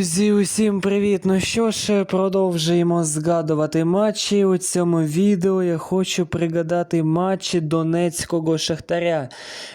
Друзі, усім привіт! Ну що ж, продовжуємо згадувати матчі. У цьому відео я хочу пригадати матч Донецького Шахтаря,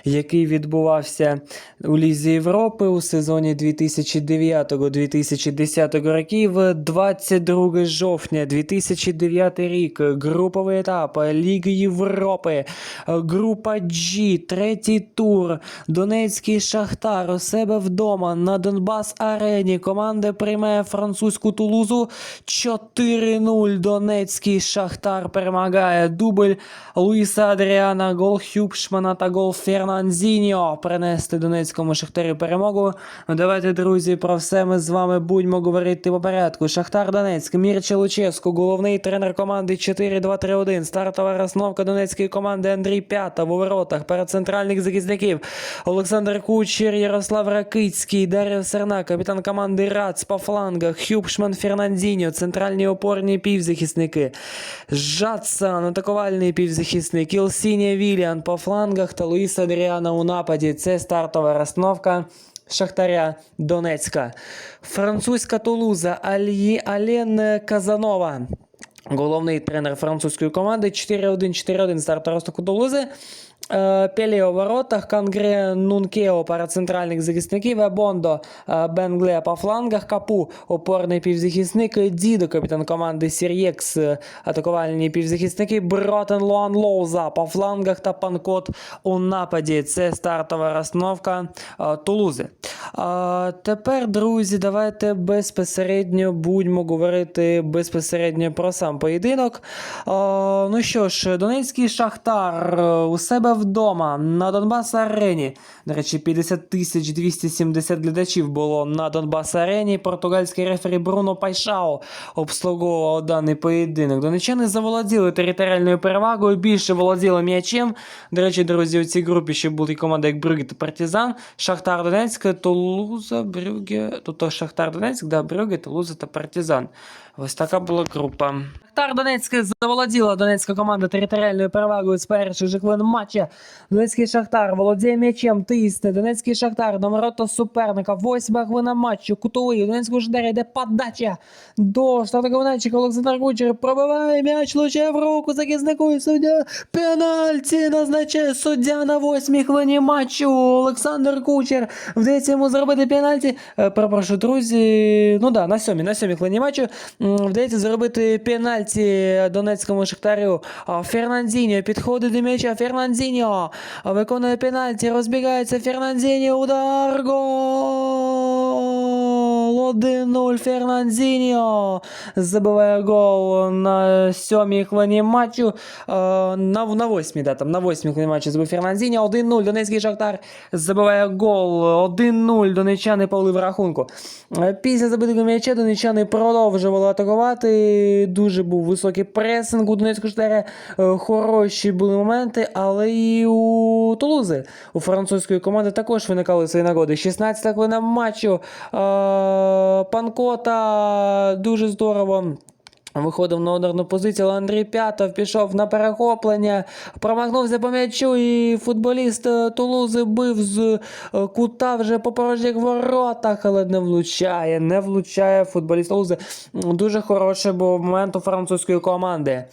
який відбувався у Лізі Європи у сезоні 2009-2010 років. 22 жовтня 2009 рік. Груповий етап Ліги Європи. Група G, третій тур. Донецький Шахтар у себе вдома на Донбас Арені. Команда приймає французьку Тулузу 4-0. Донецький Шахтар перемагає. Дубль Луїса Адріана, гол Хюбшмана та гол Фернандзіньо принести Донецькому Шахтарю перемогу. Ну, Давайте, друзі, про все ми з вами будемо говорити по порядку. Шахтар Донецьк, Мірча Луческу, головний тренер команди 4-2-3-1. Стартова розновка донецької команди Андрій П'ята в воротах перед центральних захисників. Олександр Кучер, Ярослав Ракицький, Дар'я Серна, капітан команди Рац по флангах, Хюбшман Фернандіньо, центральні опорні півзахисники. Жадсан, атакувальний півзахисник, Ілсінія Віліан по флангах та Луїс Адріана у нападі. Це стартова розновка. Шахтаря Донецька. Французька Тулуза Альї Ален Казанова. Головний тренер французької команди 4-1-4-1 старт розтоку Тулузи. Е, Пелі у воротах, Кангре Нункео пара центральних захисників, Ебондо е, Бенгле по флангах, Капу опорний півзахисник, Дідо, капітан команди Сір'єкс, е, атакувальні півзахисники, Бротен Луан Лоуза по флангах та Панкот у нападі. Це стартова розновка е, Тулузи. А, тепер, друзі, давайте безпосередньо будемо говорити безпосередньо про сам поєдинок. А, ну що ж, Донецький Шахтар у себе вдома на Донбас Арені. До речі, 50 тисяч 270 глядачів було на Донбас Арені. Португальський рефері Бруно Пайшао обслуговував даний поєдинок. Донечани заволоділи територіальною перевагою, більше володіли м'ячем. До речі, друзі, у цій групі ще були команди як Брюгге та Партизан, Шахтар Донецьк, Тулуза, Брюгге, тут Шахтар Донецьк, да, Брюгге, Тулуза та Партизан. Ось така була група. Шахтар Донецьк заволоділа донецька команда територіальною перевагою з перших же хвилин матча. Донецький Шахтар володіє м'ячем, тисне. Донецький Шахтар на ворота суперника. Восьма хвилина матчу. Кутовий. У Донецького Шахтаря йде подача до штатного. Олександр Кучер пробиває м'яч, луче в руку захиснику і суддя. Пенальті назначає суддя на восьмій хвилині матчу. Олександр Кучер вдається йому зробити пенальті. Е, Перепрошую, друзі. Ну да, на сьомій, на сьомій хвилині матчу вдається зробити пенальті Донецькому Шахтарю. Фернандіньо підходить до м'яча. Фернандіньо виконує пенальті, розбігається Фернандіньо. Удар. Гол! 1-0 Фернандіньо забиває гол на сьомій хвилині матчу. Е, на, на восьмій, да, там, на восьмій хвилині матчу забив Фернандіньо. 1-0 Донецький Шахтар забиває гол. 1-0 донечани повели в рахунку. Е, Після забитого м'яча донечани продовжували атакувати. Дуже був високий пресинг у Донецького Шахтаря. Е, Хороші були моменти, але і у Тулузи, у французької команди також виникали свої нагоди. 16 хвилина матчу. Панкота дуже здорово. Виходив на ударну позицію, але Андрій П'ятов пішов на перехоплення, промахнувся по м'ячу, і футболіст е, Тулузи бив з е, кута вже по порожніх воротах, але не влучає, не влучає футболіст Тулузи. Дуже хороший був момент у французької команди.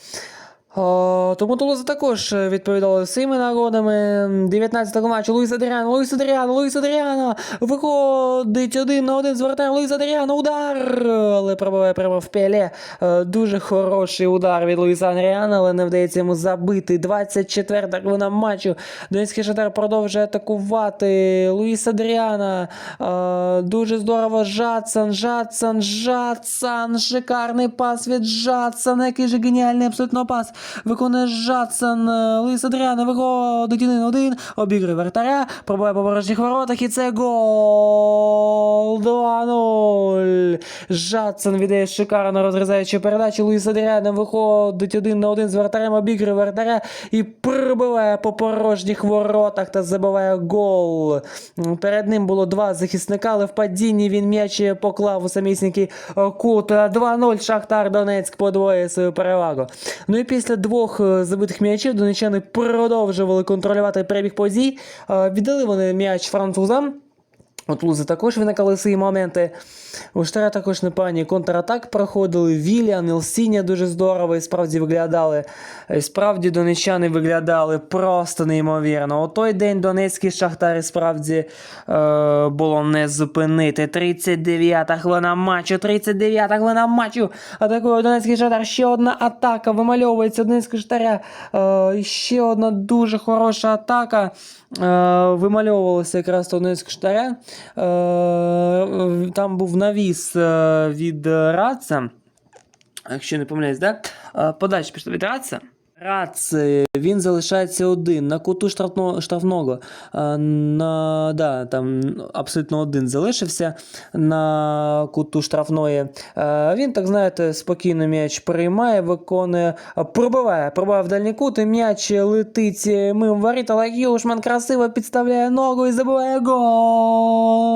О, тому Тулуза також е, відповідали своїми нагодами. 19-го матчу Луїс Адріано, Луїс Адріано, Луїс Адріано виходить один на один з воротарем Луїс Адріано, удар! Але пробиває прямо в пеле. Е, Дуже хороший удар від Луїса Адріана, але не вдається йому забити. 24-та хвилина матчу. Донецький Шатар продовжує атакувати. Луїс Адріана. Е, Дуже здорово. Жадсан, Жадсан, Жадсан. Шикарний пас від Жадсана. Який же геніальний абсолютно пас. Виконує Жадсан. Е, Луїс Адріана виходить 1-1. Обігрує вратаря. Пробує по порожніх воротах. І це гол. 2-0. Жадсан віддає шикарно розрізаючи передачу. Луїс Адріана виходить один на один з вратарем. Обігрує вратаря і пробиває по порожніх воротах та забиває гол. Перед ним було два захисника, але в падінні він м'яч поклав у самісінький кут. 2-0 Шахтар Донецьк подвоює свою перевагу. Ну і після двох е, забитих м'ячів донечани продовжували контролювати перебіг подій. Е, Віддали вони м'яч французам. У Тулузи також виникали свої моменти. У Штара також непогані контратак проходили. Віліан, Ілсіня дуже здорово і справді виглядали. І справді донечани виглядали просто неймовірно. У той день Донецький Шахтар і справді е, було не зупинити. 39-та хвилина матчу, 39-та хвилина матчу. Атакує Донецький Шахтар. Ще одна атака вимальовується Донецького Шахтаря. Е, ще одна дуже хороша атака. Е, вимальовувалася якраз Донецького Шахтаря. Е, там був навіс е, від Раца. Якщо не помиляюсь, да? Е, Подальше пішли від Раца. Рац, він залишається один на куту штрафно, штрафного. Е, На, да, там абсолютно один залишився на куту штрафної. Е, Він, так знаєте, спокійно м'яч приймає, виконує, пробиває, пробиває в дальній кут, м'яч летить мимо воріт, але Юшман красиво підставляє ногу і забиває гол.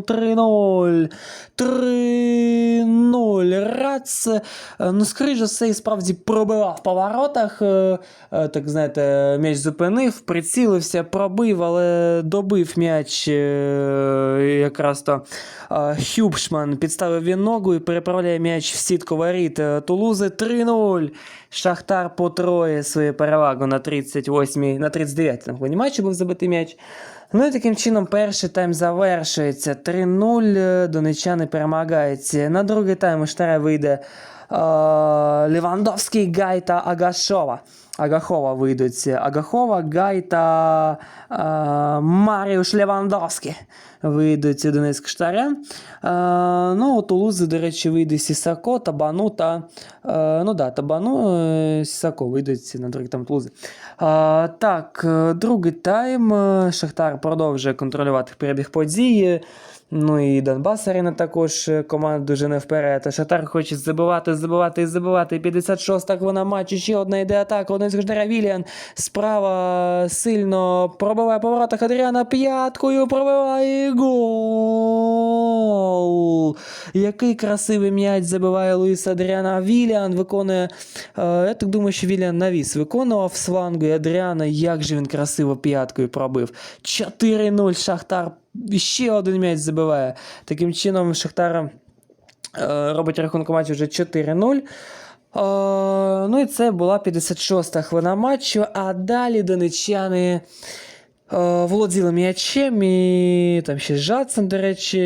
3-0. 3-0. Рац, е, ну, скоріш за все, і справді пробивав по воротах. е, е, Так знаєте, м'яч зупинив, прицілився, пробив, але добив м'яч е, якраз то Хюбшман підставив він ногу і переправляє м'яч в сітку воріт. Тулузи 3-0. Шахтар потроє свою перевагу на 38 на 39 й хвилині був забитий м'яч. Ну і таким чином перший тайм завершується. 3-0. е, Донечани перемагають. На другий тайм у Штара вийде е, Левандовський, Гай Агашова. Агахова вийдуть. Агахова, Гай та е, Маріуш Левандовський вийдуть у Донецьк Штаря. Е, ну, у Тулузи, до речі, вийде Сісако, Табану та. Е, ну да, Табану, е, Сісако вийдуть на другий тайм Тулузи. Е, так, другий тайм. Шахтар продовжує контролювати перебіг події. Ну і Донбас Арена також е, команда дуже не вперед. А Шахтар хоче забивати, забивати і забивати. 56-та хвилина матчу. Ще одна йде атака. Один з Гождаря Віліан. Справа сильно пробиває по воротах Адріана п'яткою. Пробиває гол. Який красивий м'яч забиває Луїс Адріана. Віліан виконує. е, я так думаю, що Віліан навіс виконував з і Адріана. Як же він красиво п'яткою пробив. 4-0 Шахтар. Ще один м'яч забиває. Таким чином, Шахтар е, робить рахунок матчу вже 4-0. Е, ну і це була 56-та хвилина матчу, а далі донечани е, володіли м'ячем, і там ще Жадсон, до речі,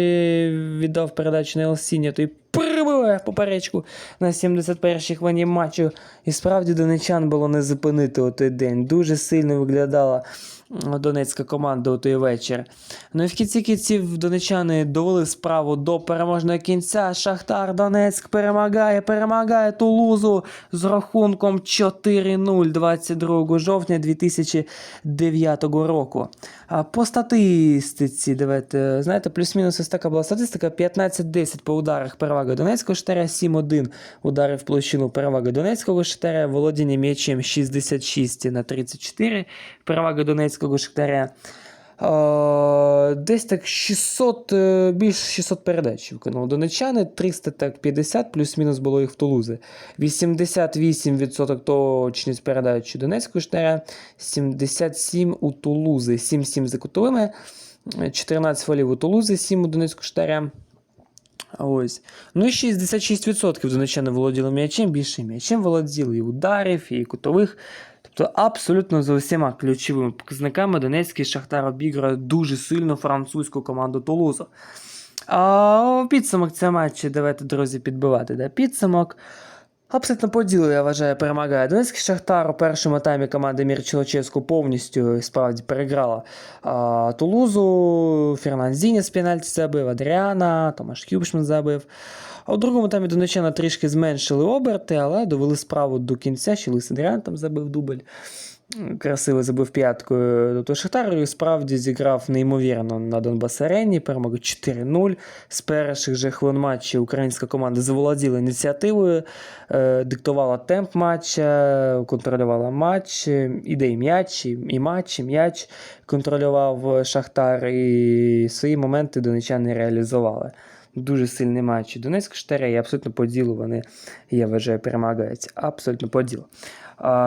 віддав передачу на Елсіня, той прибиває поперечку на 71-й хвилині матчу. І справді донечан було не зупинити у той день. Дуже сильно виглядала донецька команда у той вечір. Ну і в кінці кінців донечани довели справу до переможного кінця. Шахтар Донецьк перемагає, перемагає Тулузу з рахунком 4-0 22 жовтня 2009 року. По статистиці, давайте, знаєте, плюс-мінус ось така була статистика: 15-10 по ударах перевага Донецького штаря, 7-1 удари в площину перевага Донецького штаря, володіння м'ячем 66 на 34 перевага Донецького штаря. Е, Десь так 600, е, більше 600 передач виконали донечани, 300 так 50, плюс-мінус було їх в Тулузи. 88% точність передач у Донецького штаря, 77 у Тулузи, 7-7 за кутовими, 14 фолів у Тулузи, 7 у Донецького штаря. Ось. Ну і 66% донечани володіли м'ячем, більше м'ячем володіли і ударів, і кутових. Тобто абсолютно за усіма ключовими показниками Донецький Шахтар обіграє дуже сильно французьку команду Тулузу. А підсумок цього матчу давайте, друзі, підбивати. Да? Підсумок. Абсолютно по ділу, я вважаю, перемагає. Донецький Шахтар у першому таймі команда Мірчилочевську повністю справді переграла а, Тулузу. Фернандзіні з пенальті забив, Адріана, Томаш Кюбшман забив. А у другому таймі донечани трішки зменшили оберти, але довели справу до кінця, ще Лис Адріан там забив дубль. Красиво забив п'яткою. Тобто Шахтар справді зіграв неймовірно на Донбас Арені, перемогу 4-0. З перших же хвилин матчу українська команда заволоділа ініціативою, е, диктувала темп матча, контролювала матч, е, іде і м'яч, і, і матч, і м'яч контролював Шахтар, і свої моменти донечани реалізували. Дуже сильний матч. Донецьк Штаре, і абсолютно по ділу вони, я вважаю, перемагають. Абсолютно по ділу.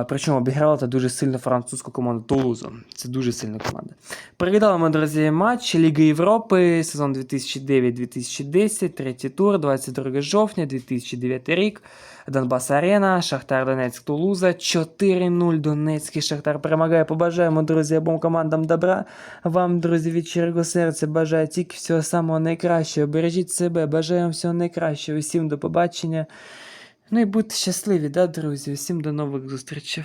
Причому обіграла та дуже сильно французьку команду Тулузу. Це дуже сильна команда. Переглядали друзі, матч Ліги Європи, сезон 2009-2010, третій тур, 22 жовтня, 2009 рік. Донбас Арена, Шахтар Донецьк Тулуза. 4-0 Донецький Шахтар перемагає. Побажаємо, друзі, обом командам добра. Вам, друзі, від щирого серця бажаю тільки всього самого найкращого. Бережіть себе, бажаємо всього найкращого. Усім до побачення. Ну і будьте щасливі, да, друзі. Усім до нових зустрічей.